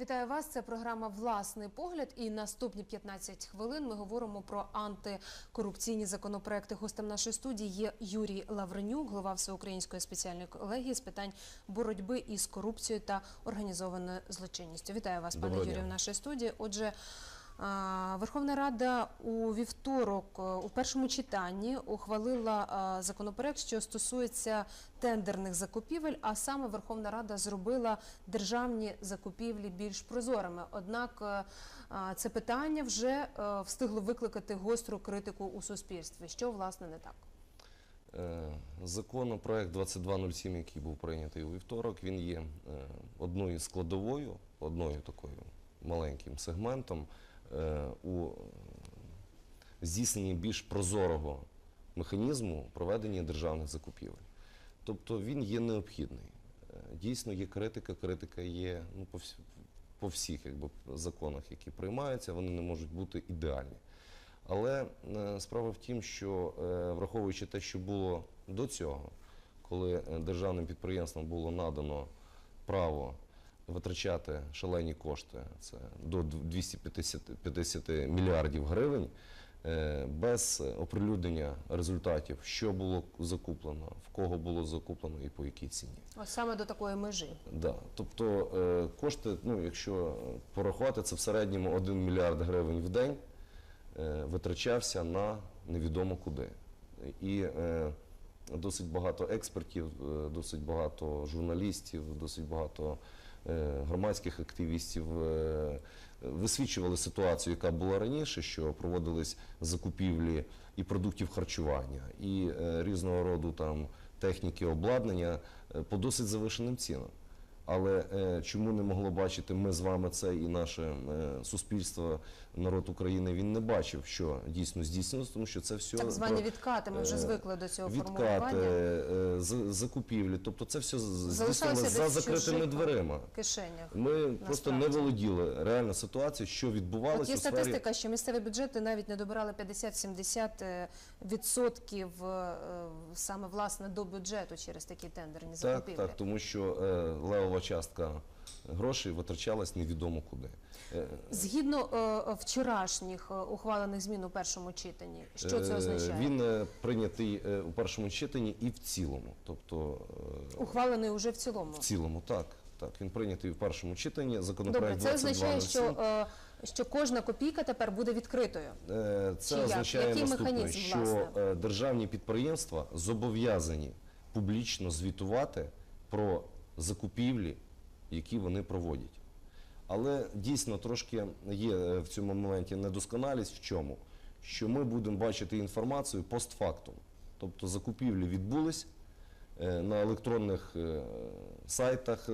Вітаю вас. Це програма Власний погляд. І наступні 15 хвилин ми говоримо про антикорупційні законопроекти. Гостем нашої студії є Юрій Лавренюк, голова Всеукраїнської спеціальної колегії з питань боротьби із корупцією та організованою злочинністю. Вітаю вас, пане Юрію, в нашій студії. Отже. Верховна Рада у вівторок е, у першому читанні ухвалила законопроект, що стосується тендерних закупівель, а саме Верховна Рада зробила державні закупівлі більш прозорими. Однак е, це питання вже е, встигло викликати гостру критику у суспільстві. Що власне не так? Е, Законопроект 2207, який був прийнятий у вівторок, він є е, одною складовою, одною такою маленьким сегментом е, у здійсненні більш прозорого механізму проведення державних закупівель. Тобто він є необхідний. Е, Дійсно є критика, критика є ну, по, по всіх якби, законах, які приймаються, вони не можуть бути ідеальні. Але е, справа в тім, що е, враховуючи те, що було до цього, коли е, державним підприємствам було надано право витрачати шалені кошти, це до 250 50 мільярдів гривень, е, без оприлюднення результатів, що було закуплено, в кого було закуплено і по якій ціні. Ось саме до такої межі. Да. Тобто е, кошти, ну, якщо порахувати, це в середньому 1 мільярд гривень в день е, витрачався на невідомо куди. І досить багато експертів, досить багато журналістів, досить багато громадських активістів е, висвічували ситуацію, яка була раніше, що проводились закупівлі і продуктів харчування, і е, різного роду там техніки, обладнання е, по досить завишеним цінам. Але е, чому не могло бачити ми з вами це і наше е, суспільство, народ України, він не бачив, що дійсно здійснилось, тому що це все Так звані відкати. Ми вже е, звикли до цього відкати, формулювання. е, закупівлі. Тобто це все з- Залишалося здійснилось десь за закритими дверима. кишенях. Ми просто не володіли реально ситуацією, що От відбувалося є у сфері. статистика, що місцеві бюджети навіть не добирали 50-70 е, відсотків е, саме власне до бюджету через такі тендерні Так, закупівлі. так, тому що е, частка грошей витрачалась невідомо куди. Е, Згідно е, вчорашніх е, ухвалених змін у першому читанні, що це е, означає? Він е, прийнятий е, у першому читанні і в цілому. Тобто е, Ухвалений уже в цілому. в цілому, так. Так, він прийнятий у першому читанні. Добре, Законопроект це означає, що, е, що кожна копійка тепер буде відкритою. Е, Чи Це як? означає Який наступне, механізм, що власне? державні підприємства зобов'язані публічно звітувати про закупівлі, які вони проводять. Але дійсно трошки є е, в цьому моменті недосконалість в чому? Що ми будемо бачити інформацію постфактум. Тобто закупівлі відбулись е, на електронних е, сайтах,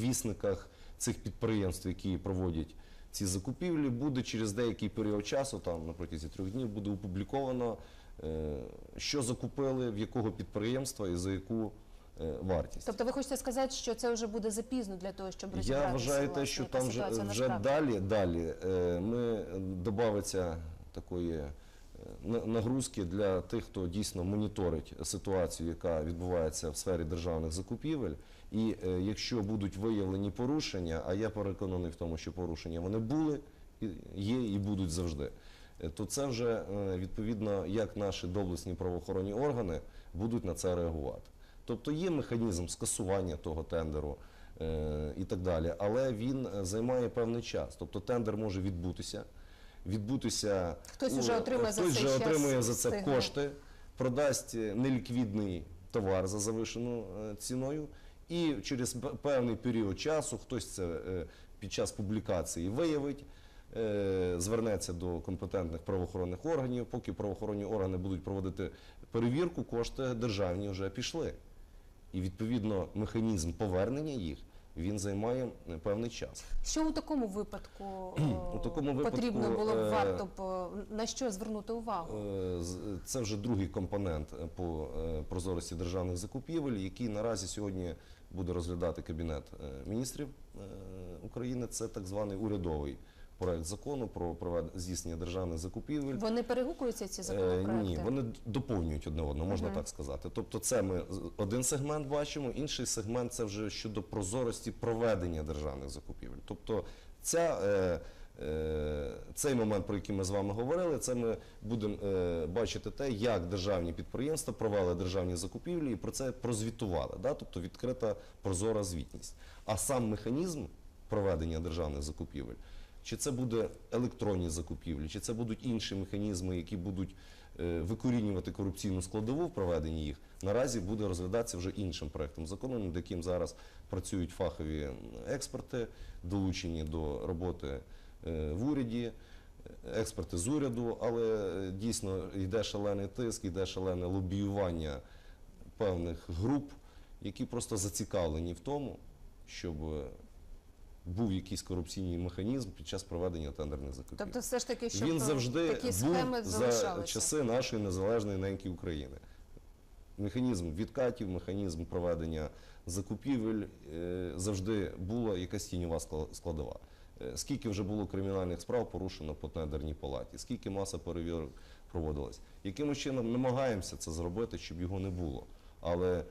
вісниках цих підприємств, які проводять ці закупівлі, буде через деякий період часу, там на протязі трьох днів, буде опубліковано, що закупили, в якого підприємства і за яку вартість. Тобто ви хочете сказати, що це вже буде запізно для того, щоб Я розібратися, вважаю те, що там вже, вже далі, далі е, ми додається такої е, нагрузки для тих, хто дійсно моніторить ситуацію, яка відбувається в сфері державних закупівель. І е, якщо будуть виявлені порушення, а я переконаний в тому, що порушення вони були, є і будуть завжди. е, То це вже е, відповідно, як наші доблесні правоохоронні органи будуть на це реагувати. Тобто є механізм скасування того тендеру е, і так далі, але він е, займає певний час. Тобто тендер може відбутися, відбутися Хтось уже отримає за хтось вже час отримує за це стигне. кошти, продасть е, неліквідний товар за завишену ціною, і через певний період часу хтось це під час публікації виявить. Звернеться до компетентних правоохоронних органів. Поки правоохоронні органи будуть проводити перевірку, кошти державні вже пішли. І відповідно механізм повернення їх він займає е, певний час. Що у такому випадку, У такому е, випадку, потрібно було б е, варто б е, на що звернути увагу? Е, Це вже другий компонент е, по е, прозорості державних закупівель, який наразі сьогодні буде розглядати Кабінет е, міністрів е, України. Це так званий урядовий проект закону про здійснення державних закупівель. Вони перегукуються ці Е, законопроекти? Ні, вони доповнюють одне одного, можна так сказати. Тобто, це ми один сегмент бачимо, інший сегмент це вже щодо прозорості проведення державних закупівель. Тобто, ця, е, е, цей момент, про який ми з вами говорили, це ми будемо бачити те, як державні підприємства провели державні закупівлі і про це прозвітували. Да? Тобто відкрита прозора звітність. А сам механізм проведення державних закупівель. Чи це буде електронні закупівлі, чи це будуть інші механізми, які будуть е, викорінювати корупційну складову в проведенні їх, наразі буде розглядатися вже іншим проектом закону, над яким зараз працюють фахові експерти, долучені до роботи е, в уряді, е, експерти з уряду, але дійсно йде шалений тиск, йде шалене лобіювання певних груп, які просто зацікавлені в тому, щоб був якийсь корупційний механізм під час проведення тендерних закупівель. Тобто все ж таки, щоб Він завжди такі схеми за часи нашої незалежної неньки України. Механізм відкатів, механізм проведення закупівель е, завжди була якась тіньова складова. Е, Скільки вже було кримінальних справ порушено по тендерній палаті, скільки маса перевірок проводилась. Якимось чином намагаємося це зробити, щоб його не було. Але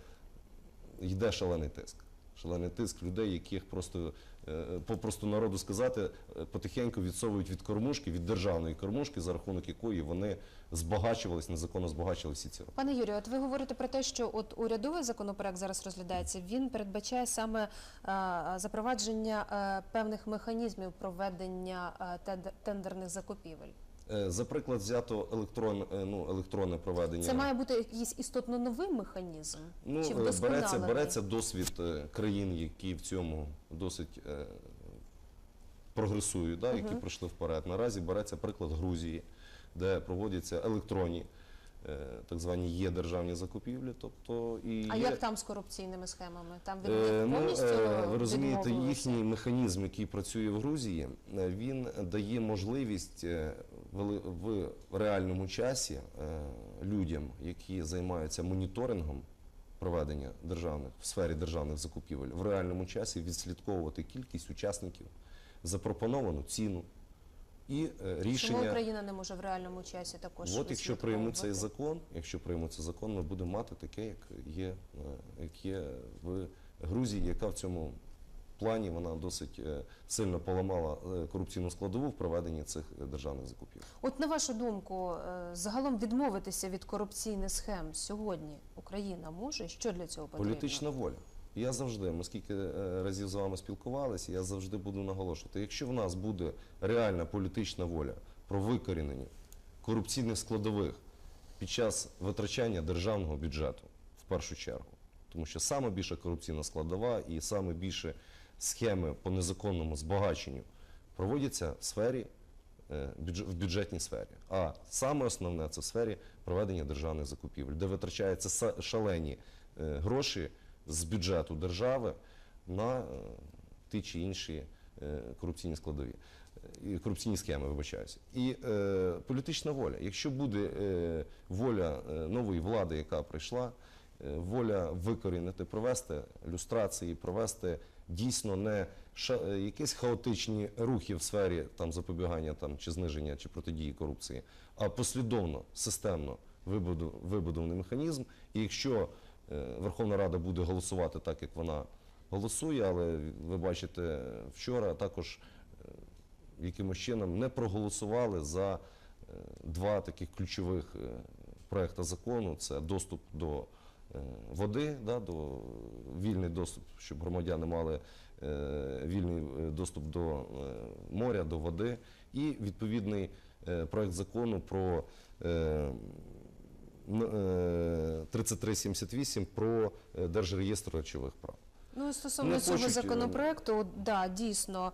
йде шалений тиск. Шалений тиск людей, яких просто е, попросту народу сказати, е, потихеньку відсовують від кормушки, від державної кормушки, за рахунок якої вони збагачувались, незаконно збагачували всі ці роки. Пане Юрію, от ви говорите про те, що от урядовий законопроект зараз розглядається. Він передбачає саме е, запровадження е, певних механізмів проведення е, тендерних закупівель. Е, За приклад взято електрон, е, ну, електронне проведення. Це має бути якийсь істотно новий механізм? Ну, Чи е, береться, береться досвід країн, які в цьому досить е, прогресують, да, які пройшли вперед. Наразі береться приклад Грузії, де проводяться електронні, так звані є державні закупівлі. Тобто, і А є, як там з корупційними схемами? Там від Е, них ну, ви розумієте, їхній механізм, який працює в Грузії, він дає можливість в реальному часі е, людям, які займаються моніторингом проведення державних в сфері державних закупівель, в реальному часі відслідковувати кількість учасників, запропоновану ціну і е, Чому рішення. Україна не може в реальному часі також От якщо приймуть цей закон, якщо приймуть цей закон, ми будемо мати таке, як є, е, як є в Грузії, яка в цьому плані вона досить е, сильно поламала е, корупційну складову в проведенні цих е, державних закупівель. От на вашу думку, загалом відмовитися від корупційних схем сьогодні Україна може? Що для цього потрібно? Політична воля. Я завжди, ми скільки разів з вами спілкувалися, я завжди буду наголошувати. Якщо в нас буде реальна політична воля про викорінення корупційних складових під час витрачання державного бюджету, в першу чергу, тому що саме більша корупційна складова і саме більше схеми по незаконному збагаченню проводяться в сфері е, в бюджетній сфері. А саме основне це в сфері проведення державних закупівель, де витрачаються шалені е, гроші з бюджету держави на е, ті чи інші корупційні складові. корупційні схеми, вибачаюся. І е, політична воля. Якщо буде е, воля нової влади, яка прийшла, е, воля викорінити, провести люстрації, провести дійсно не ша, е, якісь хаотичні рухи в сфері там, запобігання там, чи зниження чи протидії корупції, а послідовно, системно вибуду- вибудований механізм. І якщо е, Верховна Рада буде голосувати так, як вона голосує, але ви бачите, вчора також е, якимось чином не проголосували за е, два таких ключових е, проекти закону: це доступ до води, да, до вільний доступ, щоб громадяни мали е, вільний е, доступ до е, моря, до води, і відповідний е, проект закону про е, е, 3378 про е, Держреєстр речових прав. Ну і стосовно Не цього хочуть, е, законопроекту, да, дійсно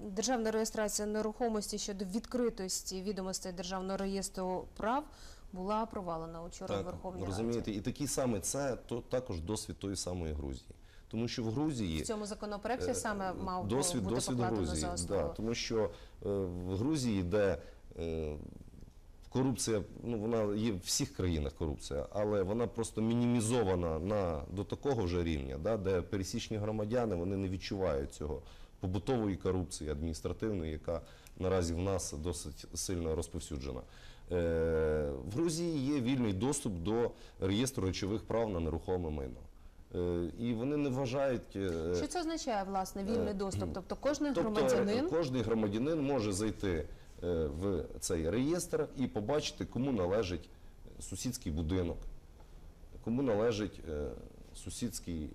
державна реєстрація нерухомості щодо відкритості відомостей державного реєстру прав була провалена учора в Верховній розумієте, Раді. і такий саме це то також досвід тої самої Грузії. Тому що в Грузії В цьому законопроекті Е, саме мав досвід, бути досвід Грузії. за основу. Да, тому що е, в Грузії, де е, корупція, ну вона є в всіх країнах корупція, але вона просто мінімізована на до такого вже рівня, да, де пересічні громадяни вони не відчувають цього побутової корупції, адміністративної, яка наразі в нас досить сильно розповсюджена. Е, В Грузії є вільний доступ до реєстру речових прав на нерухоме майно. Е, І вони не вважають. е, Що це означає, власне, вільний доступ? Тобто кожен Тобто громадянин кожний громадянин може зайти в цей реєстр і побачити, кому належить сусідський будинок, кому належить сусідський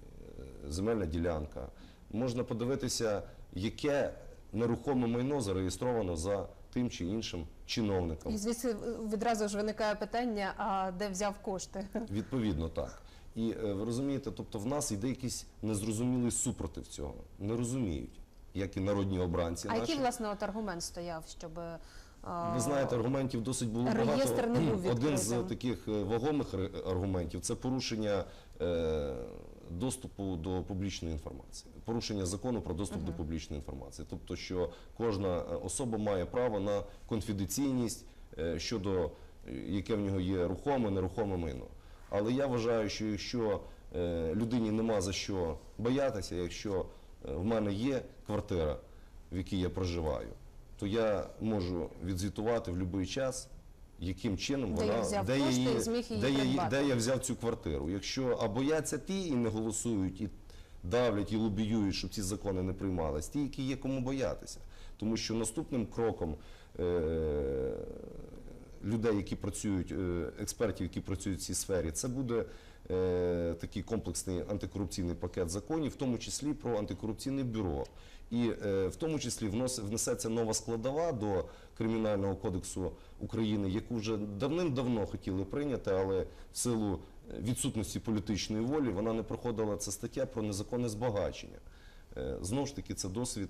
земельна ділянка. Можна подивитися, яке нерухоме майно зареєстровано за тим чи іншим чиновником. і звідси відразу ж виникає питання: а де взяв кошти? Відповідно, так. І е, ви розумієте, тобто в нас йде якийсь незрозумілий супротив цього. Не розуміють, як і народні обранці. А наші. який власне от аргумент стояв, щоб Ви знаєте, аргументів досить було Реєстр багато. не був Один з таких е, вагомих аргументів це порушення е, доступу до публічної інформації, порушення закону про доступ до публічної інформації. Тобто, що кожна е, особа має право на конфіденційність е, щодо е, яке в нього є рухоме, нерухоме майно. Але я вважаю, що якщо людині нема за що боятися, якщо в мене є квартира, в якій я проживаю, то я можу відзвітувати в будь-який час, яким чином Де вона я де, її- її де, я, де я взяв цю квартиру. Якщо а бояться ті і не голосують, і давлять, і лобіюють, щоб ці закони не приймались, ті, які є кому боятися. Тому що наступним кроком е- людей, які працюють, е, експертів, які працюють в цій сфері, це буде е, такий комплексний антикорупційний пакет законів, в тому числі про антикорупційне бюро. І е, в тому числі внос, внесеться нова складова до Кримінального кодексу України, яку вже давним-давно хотіли прийняти, але в силу відсутності політичної волі вона не проходила ця стаття про незаконне збагачення. Е, Знову ж таки, це досвід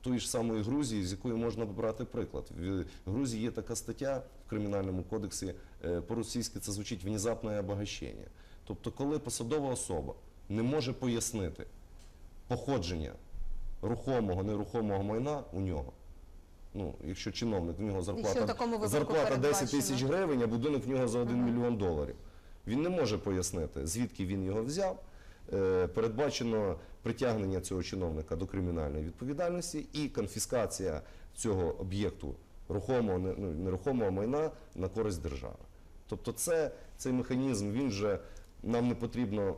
тої ж самої Грузії, з якої можна брати приклад. В Грузії є така стаття в кримінальному кодексі, е, по-російськи це звучить внезапне обагащення. Тобто, коли посадова особа не може пояснити походження рухомого, нерухомого майна у нього. Ну, якщо чиновник, в нього в зарплата, такому зарплата 10 тисяч гривень, а будинок в нього за 1 мільйон доларів. Він не може пояснити, звідки він його взяв. Е, Передбачено притягнення цього чиновника до кримінальної відповідальності і конфіскація цього об'єкту рухомого, ну, нерухомого майна на користь держави. Тобто, це, цей механізм він вже нам не потрібно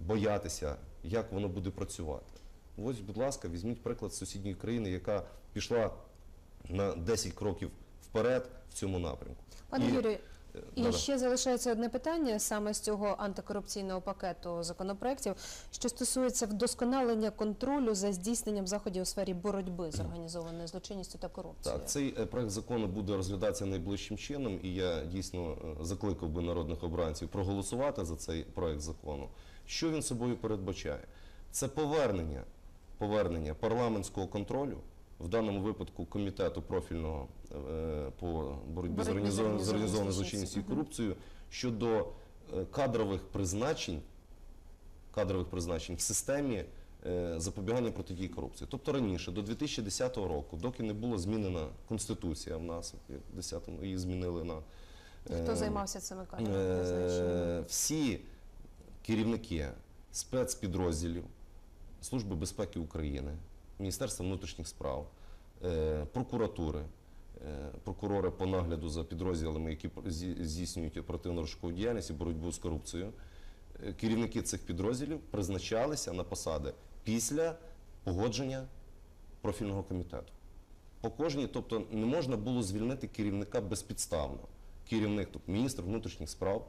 боятися, як воно буде працювати. Ось, будь ласка, візьміть приклад сусідньої країни, яка пішла на 10 кроків вперед в цьому напрямку. Пане Юрію, Е, і ще залишається одне питання саме з цього антикорупційного пакету законопроєктів, що стосується вдосконалення контролю за здійсненням заходів у сфері боротьби з організованою злочинністю та корупцією. Так, цей е, проект закону буде розглядатися найближчим чином, і я дійсно е, закликав би народних обранців проголосувати за цей проект закону. Що він собою передбачає? Це повернення, повернення парламентського контролю, в даному випадку комітету профільного е, по боротьбі з організованою злочинністю. і корупцією щодо е, кадрових призначень кадрових призначень в системі е, запобігання протидії корупції. Тобто раніше, до 2010 року, доки не була змінена конституція в нас, в 10-му її змінили на Хто е, займався цими кадровими е, всі керівники спецпідрозділів Служби безпеки України, Міністерства внутрішніх справ, е, прокуратури, е, прокурори по нагляду за підрозділами, які здійснюють оперативно-розшукову діяльність і боротьбу з корупцією. Е, Керівники цих підрозділів призначалися на посади після погодження профільного комітету. По кожній, тобто не можна було звільнити керівника безпідставно. Керівник, тобто міністр внутрішніх справ,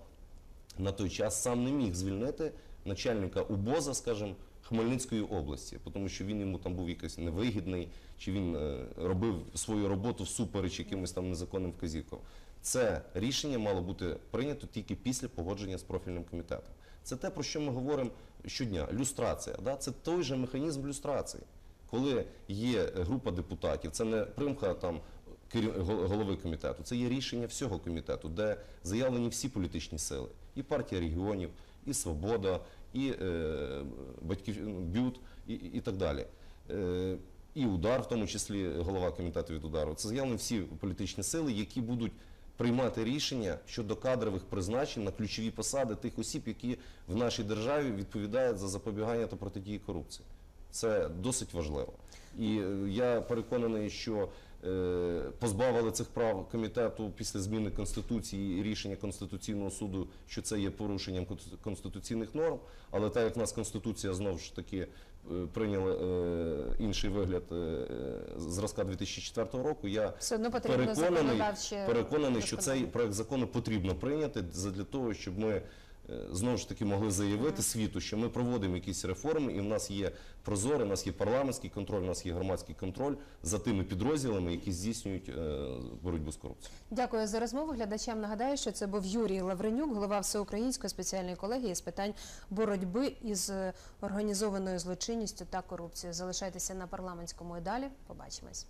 на той час сам не міг звільнити начальника УБОЗа, скажімо, Хмельницької області, тому що він йому там був якийсь невигідний, чи він е, робив свою роботу всупереч якимось там незаконним вказівкам. Це рішення мало бути прийнято тільки після погодження з профільним комітетом. Це те, про що ми говоримо щодня. Люстрація. Це той же механізм люстрації. Коли є група депутатів, це не примха там голови комітету, це є рішення всього комітету, де заявлені всі політичні сили, і партія регіонів, і Свобода, і е, батьків ну, бют, і, і, так далі. Е, і удар, в тому числі голова комітету від удару. Це заявлені всі політичні сили, які будуть приймати рішення щодо кадрових призначень на ключові посади тих осіб, які в нашій державі відповідають за запобігання та протидії корупції. Це досить важливо. І е, я переконаний, що позбавили цих прав комітету після зміни конституції і рішення конституційного суду, що це є порушенням конституційних норм. Але так як в нас конституція знову ж таки е, прийняла е, інший вигляд е, зразка 2004 року, я переконаний, переконаний, що цей проект закону потрібно прийняти для того, щоб ми е, знову ж таки могли заявити світу, що ми проводимо якісь реформи, і в нас є прозоре, в нас є парламентський контроль, в нас є громадський контроль за тими підрозділами, які здійснюють е, боротьбу з корупцією. Дякую за розмову. Глядачам нагадаю, що це був Юрій Лавренюк, голова Всеукраїнської спеціальної колегії з питань боротьби із е, організованою злочинністю та корупцією. Залишайтеся на парламентському і далі. Побачимось.